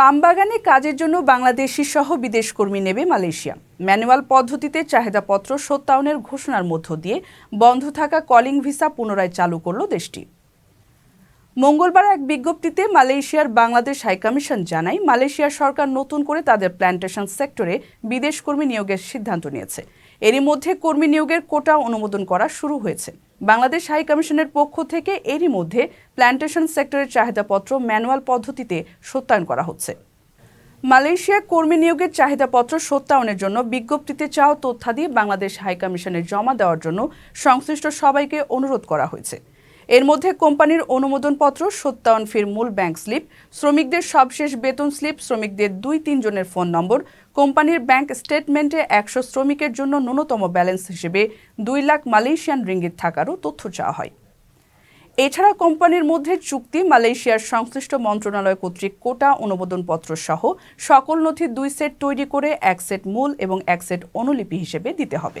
পাম বাগানে কাজের জন্য বাংলাদেশি সহ বিদেশ কর্মী নেবে মালয়েশিয়া। ম্যানুয়াল পদ্ধতিতে চাহিদাপত্র সত্যায়নের ঘোষণার মধ্য দিয়ে বন্ধ থাকা কলিং ভিসা পুনরায় চালু করল দেশটি। মঙ্গলবার এক বিজ্ঞপ্তিতে মালয়েশিয়ার বাংলাদেশ হাইকমিশন জানায় মালয়েশিয়ার সরকার নতুন করে তাদের প্ল্যান্টেশন সেক্টরে বিদেশ কর্মী নিয়োগের সিদ্ধান্ত নিয়েছে। এরই মধ্যে কর্মী নিয়োগের কোটা অনুমোদন করা শুরু হয়েছে। বাংলাদেশ হাইকমিশনের পক্ষ থেকে এরই মধ্যে প্ল্যান্টেশন সেক্টরের চাহিদাপত্র ম্যানুয়াল পদ্ধতিতে সত্যায়ন করা হচ্ছে। মালয়েশিয়া কর্মী নিয়োগের চাহিদাপত্র সত্যায়নের জন্য বিজ্ঞপ্তিতে চাওয়া তথ্যাদি বাংলাদেশ হাইকমিশনে জমা দেওয়ার জন্য সংশ্লিষ্ট সবাইকে অনুরোধ করা হয়েছে। এর মধ্যে কোম্পানির অনুমোদনপত্র, সত্যায়ন ফির মূল ব্যাংক স্লিপ, শ্রমিকদের সবশেষ বেতন স্লিপ, শ্রমিকদের দুই তিনজনের ফোন নম্বর, কোম্পানির ব্যাংক স্টেটমেন্টে একশো শ্রমিকের জন্য ন্যূনতম ব্যালেন্স হিসেবে দুই লাখ মালয়েশিয়ান রিঙ্গিত থাকারও তথ্য চাওয়া হয়। এছাড়া কোম্পানির মধ্যে চুক্তি, মালয়েশিয়ার সংশ্লিষ্ট মন্ত্রণালয় কর্তৃক কোটা অনুমোদনপত্র সহ সকল নথি দুই সেট তৈরি করে এক সেট মূল এবং এক সেট অনুলিপি হিসেবে দিতে হবে।